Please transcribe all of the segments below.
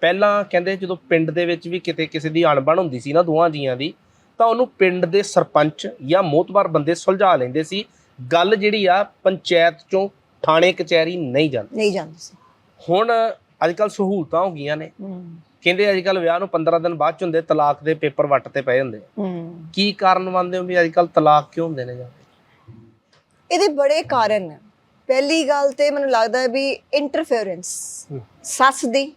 ਪਹਿਲਾਂ ਕਹਿੰਦੇ ਜਦੋਂ ਪਿੰਡ ਦੇ ਵਿੱਚ ਵੀ ਕਿਤੇ ਕਿਸੇ ਦੀ ਅਣਬਣ ਹੁੰਦੀ ਸੀ ਨਾ ਦੋਵਾਂ ਜੀਆਂ ਦੀ ਤਾਂ ਉਹਨੂੰ ਪਿੰਡ ਦੇ ਸਰਪੰਚ ਜਾਂ ਮੋਤਬਾਰ ਬੰਦੇ ਸੁਲਝਾ ਲੈਂਦੇ ਸੀ। ਗੱਲ ਜਿਹੜੀ ਆ ਪੰਚਾਇਤ ਚੋਂ ਥਾਣੇ ਕਚਹਿਰੀ ਨਹੀਂ ਜਾਂਦੀ। ਨਹੀਂ ਜਾਂਦੀ ਸੀ। ਹੁਣ ਅੱਜ ਕੱਲ ਸਹੂਲਤਾਂ ਹੋ ਗਈਆਂ ਨੇ। ਕਹਿੰਦੇ ਅੱਜ ਕੱਲ ਵਿਆਹ ਨੂੰ 15 ਦਿਨ ਬਾਅਦ ਚ ਹੁੰਦੇ ਤਲਾਕ ਦੇ ਪੇਪਰ ਵੱਟ ਤੇ ਪਏ ਹੁੰਦੇ। ਕੀ ਕਾਰਨ ਮੰਨਦੇ ਹੋ ਵੀ ਅੱਜ ਕੱਲ ਤਲਾਕ ਕਿਉਂ ਹੁੰਦੇ ਨੇ ਜਾਂ? ਇਹਦੇ ਬੜੇ ਕਾਰਨ ਪਹਿਲੀ ਗੱਲ ਤੇ ਮੈਨੂੰ ਲੱਗਦਾ ਵੀ ਇੰਟਰਫੇਰੈਂਸ ਸੱਸ ਦੀ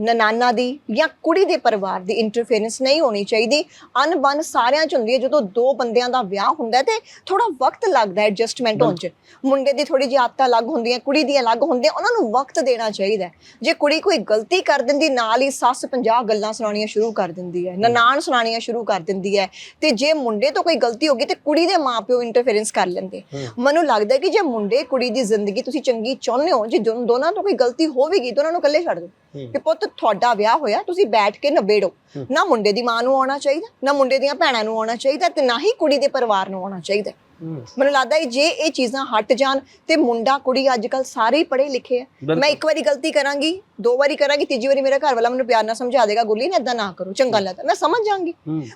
ਨਨਾਨਾ ਦੀ ਜਾਂ ਕੁੜੀ ਦੇ ਪਰਿਵਾਰ ਦੀ ਇੰਟਰਫੇਰੈਂਸ ਨਹੀਂ ਹੋਣੀ ਚਾਹੀਦੀ। ਅਨਬਨ ਸਾਰਿਆਂ ਚ ਹੁੰਦੀ ਹੈ ਜਦੋਂ ਦੋ ਬੰਦਿਆਂ ਦਾ ਵਿਆਹ ਹੁੰਦਾ ਤੇ ਥੋੜਾ ਵਕਤ ਲੱਗਦਾ ਹੈ ਐਡਜਸਟਮੈਂਟ ਹੋਣ ਚ। ਮੁੰਡੇ ਦੀ ਥੋੜੀ ਜਿਹੀ ਆਦਤਾਂ ਅਲੱਗ ਹੁੰਦੀਆਂ ਕੁੜੀ ਦੀ ਅਲੱਗ ਹੁੰਦੀਆਂ ਉਹਨਾਂ ਨੂੰ ਵਕਤ ਦੇਣਾ ਚਾਹੀਦਾ। ਜੇ ਕੁੜੀ ਕੋਈ ਗਲਤੀ ਕਰ ਦਿੰਦੀ ਨਾਲ ਹੀ ਸੱਸ 50 ਗੱਲਾਂ ਸੁਣਾਉਣੀਆਂ ਸ਼ੁਰੂ ਕਰ ਦਿੰਦੀ ਹੈ ਨਨਾਣ ਸੁਣਾਉਣੀਆਂ ਸ਼ੁਰੂ ਕਰ ਦਿੰਦੀ ਹੈ ਤੇ ਜੇ ਮੁੰਡੇ ਤੋਂ ਕੋਈ ਗਲਤੀ ਹੋ ਗਈ ਤੇ ਕੁੜੀ ਦੇ ਮਾਪਿਓ ਇੰਟਰਫੇਰੈਂਸ ਕਰ ਲੈਂਦੇ। ਮੈਨੂੰ ਲੱਗਦਾ ਕਿ ਜੇ ਮੁੰਡੇ ਕੁੜੀ ਦੀ ਜ਼ਿੰਦਗੀ ਤੁਸੀਂ ਚੰਗੀ ਚਾਹੁੰਦੇ ਹੋ ਜੇ ਦੋਨਾਂ ਤੋਂ ਕੋਈ ਗਲਤੀ ਹੋਵੇਗੀ ਤਾਂ ਉਹਨਾਂ ਨੂੰ ਇਕੱਲੇ ਛੱਡ ਦਿਓ। ਕਿ ਪੁੱਤ ਤੁਹਾਡਾ ਵਿਆਹ ਹੋਇਆ ਤੁਸੀਂ ਬੈਠ ਕੇ ਨਿਬੇੜੋ ਨਾ ਮੁੰਡੇ ਦੀ ਮਾਂ ਨੂੰ ਆਉਣਾ ਚਾਹੀਦਾ ਨਾ ਮੁੰਡੇ ਦੀਆਂ ਭੈਣਾਂ ਨੂੰ ਆਉਣਾ ਚਾਹੀਦਾ ਤੇ ਨਾ ਹੀ ਕੁੜੀ ਦੇ ਪਰਿਵਾਰ ਨੂੰ ਆਉਣਾ ਚਾਹੀਦਾ। ਮੈਨੂੰ ਲੱਗਦਾ ਹੈ ਜੇ ਇਹ ਚੀਜ਼ਾਂ ਹਟ ਜਾਣ ਤੇ ਮੁੰਡਾ ਕੁੜੀ ਅੱਜ ਕੱਲ ਸਾਰੇ ਹੀ ਪੜ੍ਹੇ ਲਿਖੇ ਆ। ਮੈਂ ਇੱਕ ਵਾਰੀ ਗਲਤੀ ਕਰਾਂਗੀ ਦੋ ਵਾਰੀ ਕਰਾਂਗੀ ਤੀਜੀ ਵਾਰੀ ਮੇਰਾ ਘਰ ਵਾਲਾ ਮੈਨੂੰ ਪਿਆਰ ਨਾਲ ਸਮਝਾ ਦੇਗਾ ਗੁੱਲੀ ਨੇ ਇਦਾਂ ਨਾ ਕਰੋ ਚੰਗਾ ਲੱਗਦਾ ਮੈਂ ਸਮਝ ਜਾਾਂਗੀ।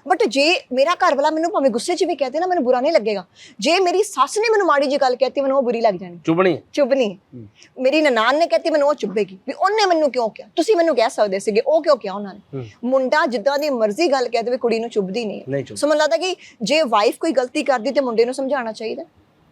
ਬਟ ਜੇ ਮੇਰਾ ਘਰ ਵਾਲਾ ਮੈਨੂੰ ਭਾਵੇਂ ਗੁੱਸੇ 'ਚ ਵੀ ਕਹਤੇ ਨਾ ਮੈਨੂੰ ਬੁਰਾ ਨਹੀਂ ਲੱਗੇਗਾ। ਜੇ ਮੇਰੀ ਸੱਸ ਨੇ ਮੈਨੂੰ ਮਾੜੀ ਜਿਹੀ ਗੱਲ ਕਹਿਤੀ ਮੈਨੂੰ ਉਹ ਬੁਰੀ ਲੱਗ ਜਾਣੀ। ਚੁਬਣੀ ਚੁੱਭਣੀ। ਮੇਰੀ ਨਨਾਣ ਨੇ ਕਹਿਤੀ ਮੈਨੂੰ ਉਹ ਚੁੱਭੇਗੀ। ਵੀ ਉਹਨੇ ਮੈਨੂੰ ਕਿਉਂ ਕਿਹਾ? ਤੁਸੀਂ ਮੈਨੂੰ ਕਹਿ ਸਕਦੇ ਸੀਗੇ ਉਹ ਕਿਉਂ ਕਿਹਾ ਉਹਨਾਂ ਨੇ? ਮੁੰਡਾ ਜਿੱਦਾਂ ਦੀ ਮਰਜ਼ੀ ਗੱਲ ਕਹਿ ਦੇਵੇ ਕੁੜੀ ਨੂੰ ਚੁੱਭਦੀ ਨਹੀਂ ਸੋ ਮੈਨੂੰ ਲੱਗਦਾ ਕਿ ਜੇ ਵਾਈਫ ਕੋਈ ਗਲਤੀ ਕਰਦੀ ਤੇ ਮੁੰਡੇ ਨੂੰ ਸਮਝਾਉਣਾ ਚਾਹੀਦਾ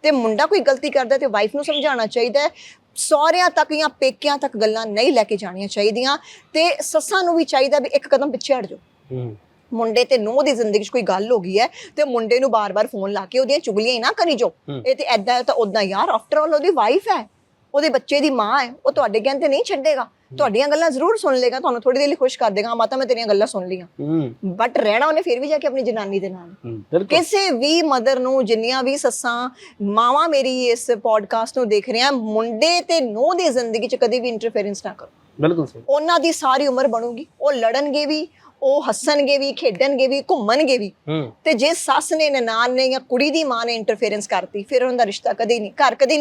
ਤੇ ਮੁੰਡਾ ਕੋਈ ਗਲਤੀ ਕਰਦਾ ਤੇ ਵਾਈਫ ਨੂੰ ਸਮਝਾਉਣਾ ਚਾਹੀਦਾ ਹੈ। ਸਹੁਰਿਆਂ ਤੱਕ ਜਾਂ ਪੇਕਿਆਂ ਤੱਕ ਗੱਲਾਂ ਨਹੀਂ ਲੈ ਕੇ ਜਾਣੀਆਂ ਚਾਹੀਦੀਆਂ। ਤੇ ਸੱਸਾਂ ਨੂੰ ਵੀ ਚਾਹੀਦਾ ਵੀ ਇੱਕ ਕਦਮ ਪਿੱਛੇ ਹਟ ਜਾਓ। ਹੂੰ। ਮੁੰਡੇ ਤੇ ਨੂੰਹ ਦੀ ਜ਼ਿੰਦਗੀ 'ਚ ਕੋਈ ਗੱਲ ਹੋ ਗਈ ਹੈ ਤੇ ਮੁੰਡੇ ਨੂੰ ਬਾਰ-ਬਾਰ ਫੋਨ ਲਾ ਕੇ ਉਹਦੀਆਂ ਚੁਗਲੀਆਂ ਹੀ ਨਾ ਕਰੀ ਜੋ ਇਹ ਤੇ ਐਦਾਂ ਤਾਂ ਉਦਾਂ ਯਾਰ ਆਫਟਰ ਆਲ ਉਹਦੀ ਵਾਈਫ ਹੈ। ਉਹਦੇ ਬੱਚੇ ਦੀ ਮਾਂ ਹੈ ਉਹ ਤੁਹਾਡੇ ਕਹਿੰਦੇ ਨਹੀਂ ਛੱਡੇਗਾ। ਤੁਹਾਡੀਆਂ ਗੱਲਾਂ ਜ਼ਰੂਰ ਸੁਣ ਲੇਗਾ ਤੁਹਾਨੂੰ ਥੋੜੀ ਦੇਰ ਲਈ ਖੁਸ਼ ਕਰ ਦੇਗਾ ਮਾਤਾ ਮੈਂ ਤੇਰੀਆਂ ਗੱਲਾਂ ਸੁਣ ਲਈਆਂ। ਹੂੰ। ਬਟ ਰਹਿਣਾ ਉਹਨੇ ਫਿਰ ਵੀ ਜਾ ਕੇ ਆਪਣੀ ਜਨਾਨੀ ਦੇ ਨਾਲ। ਕਿਸੇ ਵੀ ਮਦਰ ਨੂੰ ਜਿੰਨੀਆਂ ਵੀ ਸੱਸਾਂ ਮਾਵਾਂ ਮੇਰੀ ਇਸ ਪੋਡਕਾਸਟ ਨੂੰ ਦੇਖ ਰਹੀਆਂ ਮੁੰਡੇ ਤੇ ਨੂੰਹ ਦੀ ਜ਼ਿੰਦਗੀ 'ਚ ਕਦੇ ਵੀ ਇੰਟਰਫੇਰੈਂਸ ਨਾ ਕਰੋ। ਬਿਲਕੁਲ ਸਹੀ। ਉਹਨਾਂ ਦੀ ਸਾਰੀ ਉਮਰ ਬਣੂਗੀ। ਉਹ ਲੜਨਗੇ ਵੀ ਉਹ ਹੱਸਣਗੇ ਵੀ ਖੇਡਣਗੇ ਵੀ ਘੁੰਮਣਗੇ ਵੀ। ਤੇ ਜੇ ਸੱਸ ਨੇ ਨਨਾਣ ਨੇ ਜਾਂ ਕੁੜੀ ਦੀ ਮਾਂ ਨੇ ਇੰਟਰਫੇਰੈਂਸ ਕਰਤੀ ਫਿਰ ਉਹਨਾਂ ਦਾ ਰਿਸ਼ਤਾ ਕਦੇ ਨਹੀਂ ਘਰ ਕਦੇ